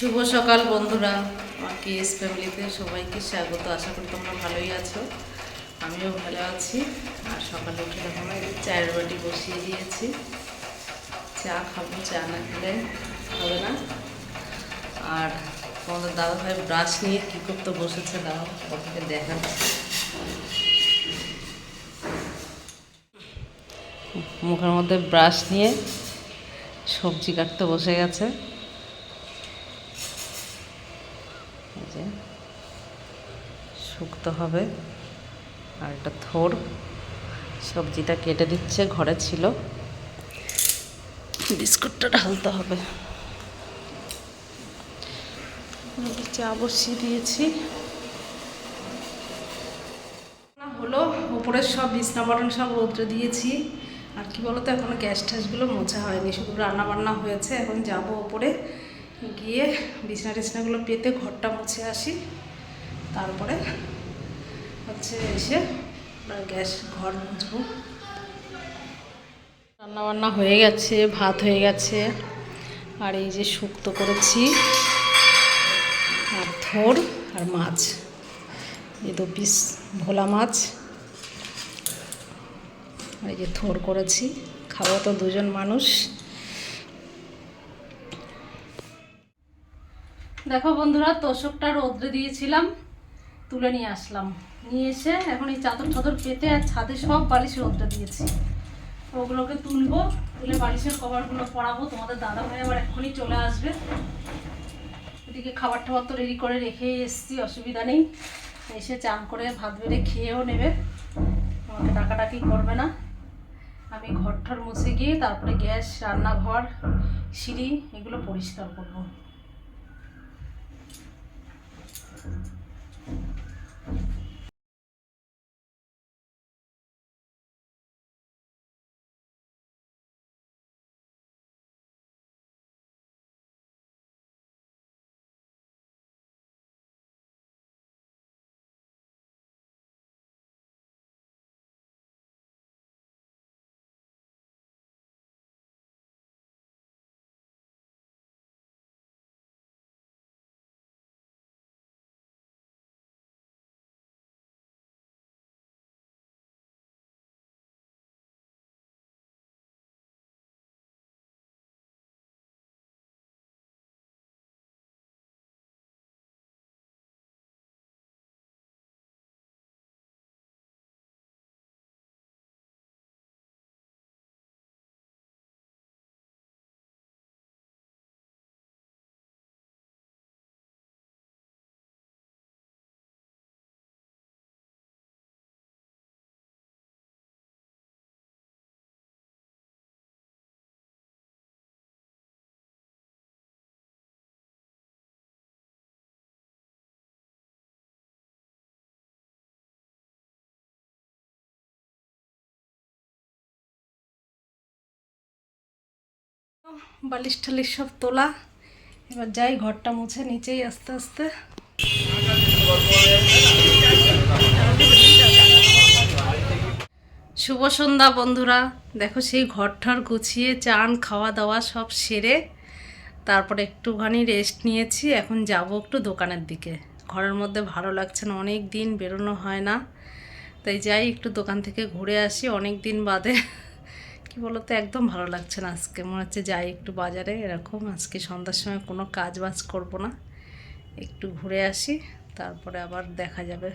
শুভ সকাল বন্ধুরা। আমার কেএস ফ্যামিলিতে সবাইকে স্বাগত। আশা করি তোমরা ভালোই আছো। আমিও ভালো আছি। আর সকালে উঠে দেখো চায়ের বাটি বসিয়ে দিয়েছি। চা খাব, চা না খেলে হবে না। আর তোমাদের দাদা ভাই ব্রাশ নিয়ে কী করতে বসেছে দাও ওকে দেখাচ্ছি মুখের মধ্যে ব্রাশ নিয়ে সবজি কাটতে বসে গেছে এই যে শুকতে হবে। আর একটা থোর সবজিটা কেটে দিচ্ছে, ঘরে ছিল। বিস্কুটটা ঢালতে হবে। চা বসিয়ে দিয়েছি। হলো, উপরের সব বিছনা বাটন সব রৌদ্রে দিয়েছি। আর কি বলতো, এখনও গ্যাস ট্যাসগুলো মোছা হয়নি, শুধু রান্না বান্না হয়েছে। এখন যাব ওপরে গিয়ে বিছনা টিছনাগুলো পেতে ঘরটা মুছে আসি। তারপরে হচ্ছে এসে গ্যাস ঘর মুছবো। রান্না বান্না হয়ে গেছে, ভাত হয়ে গেছে, আর এই যে শুক্তো করেছি, আর থোর আর মাছ। এই দু পিস ভোলা মাছ। আর এই যে থোর করেছি খাব তো দুজন মানুষ। দেখো বন্ধুরা, তোষকটা রোদ্রে দিয়েছিলাম, তুলে নিয়ে আসলাম। নিয়ে এসে এখন এই চাদর চাদর পেতে আর ছাদে সব বালিশ রোদ্রে দিয়েছি। ওগুলোকে তুলবো, তুলে বালিশের কভারগুলো পরাবো। তোমাদের দাদা ভাই আবার এক্ষুনি চলে আসবে। এদিকে খাবার টাবার তো রেডি করে রেখেই এসছি, অসুবিধা নেই। এসে চান করে, ভাত বেড়ে খেয়েও নেবে। আমাকে ডাকাডাকি করবে না। আমি ঘর ঠর মুছে গিয়ে তারপরে গ্যাস, রান্নাঘর, সিঁড়ি এগুলো পরিষ্কার করব। বালিশ টালিশ সব তোলা। এবার যাই, ঘরটা মুছে নিচেই আস্তে আস্তে। শুভ সন্ধ্যা বন্ধুরা। দেখো সেই ঘরটার গুছিয়ে চান খাওয়া দাওয়া সব সেরে তারপরে একটুখানি রেস্ট নিয়েছি। এখন যাব একটু দোকানের দিকে। ঘরের মধ্যে ভালো লাগছে না, অনেক দিন বেরোনো হয় না। তাই যাই একটু দোকান থেকে ঘুরে আসি, অনেক দিন বাদে। কি বলতো একদম ভালো লাগছে না আজকে। মনে হচ্ছে যাই একটু বাজারে, এরকম। আজকে সন্ধ্যার সময় কোনো কাজ বাজ করব না। একটু ঘুরে আসি, তারপরে আবার দেখা যাবে।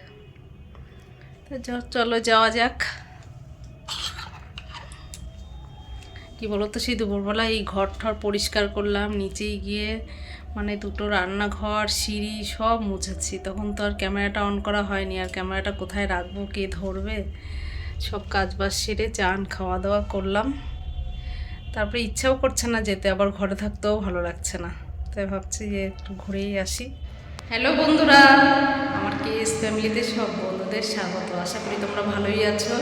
তো চলো যাওয়া যাক। কি বলতো, সেই দুপুরবেলা এই ঘর ঠর পরিষ্কার করলাম, নিচেই গিয়ে মানে দুটো রান্নাঘর, সিঁড়ি সব মুছেছি। তখন তো আর ক্যামেরাটা অন করা হয়নি। আর ক্যামেরাটা কোথায় রাখব, কে ধরবে? সব কাজ বাজ সেরে চান খাওয়া দাওয়া করলাম। তারপরে ইচ্ছাও করছে না যেতে, আবার ঘরে থাকতেও ভালো লাগছে না। তাই ভাবছি যে একটু ঘুরেই আসি। হ্যালো বন্ধুরা, আমার কেএস ফ্যামিলিতে সব বন্ধুদের স্বাগত। আশা করি তোমরা ভালোই আছো,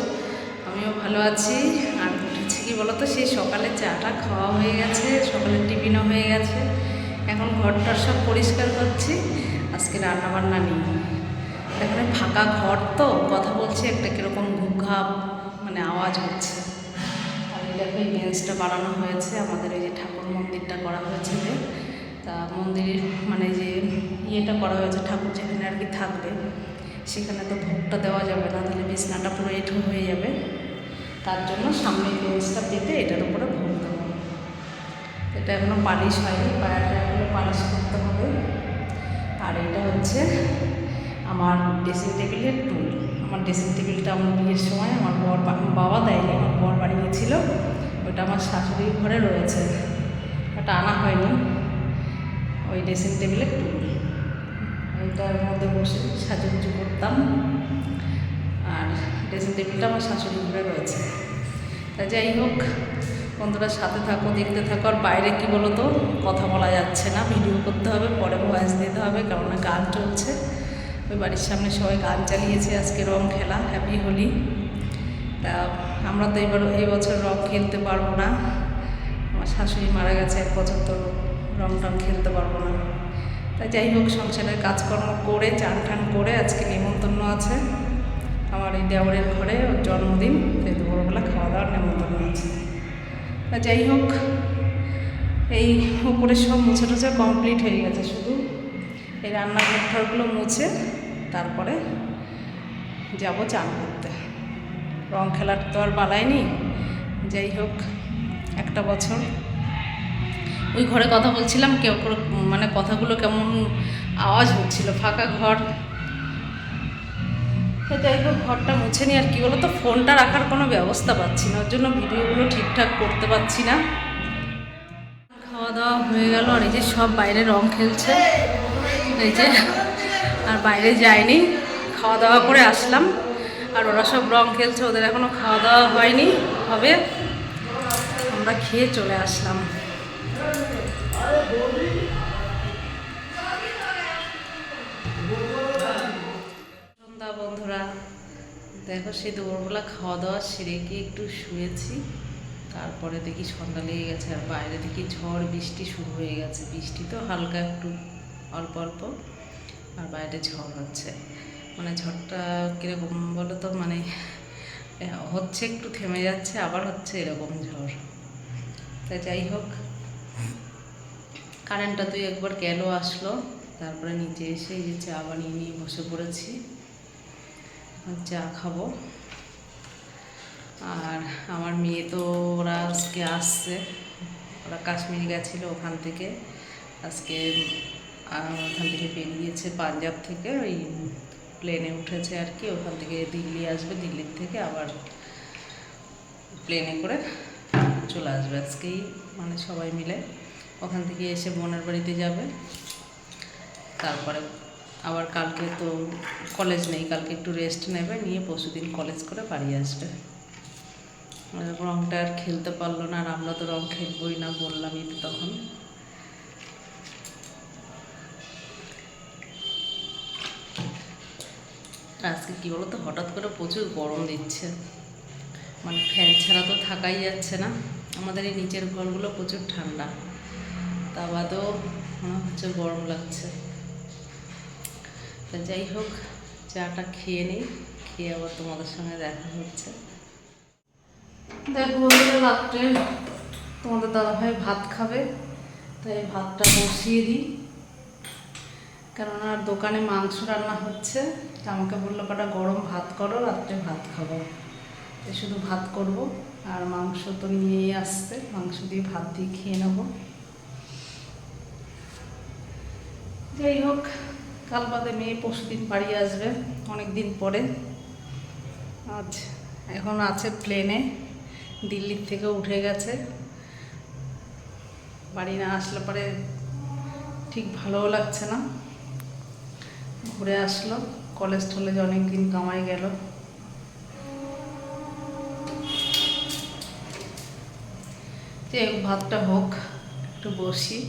আমিও ভালো আছি। আর উঠেছি কি বলো তো সেই সকালে চাটা খাওয়া হয়ে গেছে সকালের টিফিনও হয়ে গেছে। এখন ঘরটা সব পরিষ্কার করছি, আজকে রান্না বান্না নেই। এখানে ফাঁকা ঘর তো, কথা বলছে, একটা কীরকম ঘুঘাপ মানে আওয়াজ হচ্ছে। আর দেখো, এই বেঞ্চটা বানানো হয়েছে, আমাদের এই যে ঠাকুর মন্দিরটা করা হয়েছে যে, তা মন্দিরের মানে যে ইয়েটা করা হয়েছে, ঠাকুর যেখানে আর কি থাকবে, সেখানে তো ভোগটা দেওয়া যাবে না, তাহলে বিছনাটা পুরো এঁঠো হয়ে যাবে। তার জন্য সামনে বেঞ্চটা পেতে এটার উপরে ভোগ দেবো। এটা এখনও পালিশ হয়নি, পায়াটা এখনও পালিশ করতে হবে। আর এটা হচ্ছে আমার ড্রেসিং টেবিলের টুল। আমার ড্রেসিং টেবিলটা আমার বিয়ের সময় আমার বর বাবা দেয়নি, আমার বর বাড়ি গেছিল ওটা আমার শাশুড়ির ঘরে রয়েছে। ওটা আনা হয়নি। ওই ড্রেসিং টেবিলের টুল। ওইটার মধ্যে বসে সাজুগুজু করতাম। আর ড্রেসিং টেবিলটা আমার শাশুড়ির ঘরে রয়েছে। তা যাই হোক, বন্ধুরা সাথে থাকো, দেখতে থাকো। আর বাইরে কি বলো তো কথা বলা যাচ্ছে না। ভিডিও করতে হবে, পরে ভয়েস দিতে হবে, কেননা গান চলছে। ওই বাড়ির সামনে সবাই গান চালিয়েছে আজকে রং খেলা হ্যাপি হোলি। তা আমরা তো এবার এই বছর রং খেলতে পারব না। আমার শাশুড়ি মারা গেছে, এক বছর তো রং টং খেলতে পারব না। তা যাই হোক, সংসারের কাজকর্ম করে, চান টান করে আজকে নিমন্ত্রণ আছে। আমার এই দেওরের ঘরে ওর জন্মদিন সেই দুপুরবেলা খাওয়া দাওয়ার নেমন্তন্ন আছে। তা যাই হোক, এই উপরে সব মুছে টুছে কমপ্লিট হয়ে গেছে শুধু। এই রান্নাঘর মুছে। তারপরে যাব চান করতে। রং খেলার তো আর বালাইনি যাই হোক, একটা বছর ওই ঘরে কথা বলছিলাম, কেউ মানে কথাগুলো কেমন আওয়াজ হচ্ছিল, ফাঁকা ঘর। যাই হোক, ঘরটা মুছে নি, আর কি বলো তো ফোনটা রাখার কোনো ব্যবস্থা পাচ্ছি না, ওর জন্য ভিডিওগুলো ঠিকঠাক করতে পারছি না। খাওয়া দাওয়া হয়ে গেল, আর এই যে সব বাইরে রং খেলছে। এই যে আর বাইরে যায়নি খাওয়া দাওয়া করে আসলাম। আর ওরা সব রং খেলছে, ওদের এখনও খাওয়া দাওয়া হয়নি, হবে। আমরা খেয়ে চলে আসলাম। সন্ধ্যা বন্ধুরা, দেখো সেই দুপুরবেলা খাওয়া দাওয়া সেরে গিয়ে একটু শুয়েছি। তারপরে দেখি সন্ধ্যা লেগে গেছে, আর বাইরে দেখি ঝড়, বৃষ্টি শুরু হয়ে গেছে। বৃষ্টি তো হালকা একটু, অল্প অল্প। আর বাইরে ঝড় হচ্ছে। মানে ঝড়টা কীরকম বলো তো মানে হচ্ছে একটু থেমে যাচ্ছে, আবার হচ্ছে এরকম ঝড়। তাই যাই হোক কারেন্টটা তুই একবার গেল আসলো। তারপরে নিচে এসে এই যে চা বানিয়ে নিয়ে বসে পড়েছি। চা খাব। আর আমার মেয়ে তো ওরা আজকে আসছে। ওরা কাশ্মীর গেছিল ওখান থেকে। আজকে ওখান থেকে বেরিয়েছে পাঞ্জাব থেকে, ওই প্লেনে উঠেছে আর কি, ওখান থেকে দিল্লি আসবে, দিল্লির থেকে আবার প্লেনে করে চলে আসবে আজকেই মানে সবাই মিলে। ওখান থেকে এসে বোনের বাড়িতে যাবে। তারপরে আবার কালকে তো কলেজ নেই, কালকে একটু রেস্ট নেবে, নিয়ে পরশুদিন কলেজ করে বাড়ি আসবে। রংটা আর খেলতে পারল না, আর আমরা তো রং খেলবই না বললামই তো তখন। আর আজকে কী বলো তো হঠাৎ করে প্রচুর গরম দিচ্ছে। মানে ফ্যান ছাড়া তো থাকাই যাচ্ছে না। আমাদের এই নিচের ঘরগুলো প্রচুর ঠান্ডা। তা বাদেও মনে হচ্ছে গরম লাগছে। তা যাই হোক, চাটা খেয়ে নিই। খেয়ে আবার তোমাদের সঙ্গে দেখা হচ্ছে। দেখো বন্ধুরা, রাত্রে তোমাদের দাদাভাই ভাত খাবে। তাই ভাতটা বসিয়ে দিই। কেননা দোকানে মাংস রান্না হচ্ছে। তা আমাকে বলল কটা গরম ভাত করো, রাত্রে ভাত খাব। তাই শুধু ভাত করব, আর মাংস তো নিয়েই আসছে, মাংস দিয়ে ভাত দিয়ে খেয়ে নেব। যাই হোক, কাল বাদে মেয়ে পরশু দিন বাড়ি আসবে অনেক দিন পরে। আজ এখন আছে প্লেনে, দিল্লির থেকে উঠে গেছে। বাড়ি না আসলে পরে ঠিক ভালোও লাগছে না। ঘুরে আসলো। কলেজ টলেজ অনেক দিন কামাই গেল। যে ভাতটা হোক একটু বসি।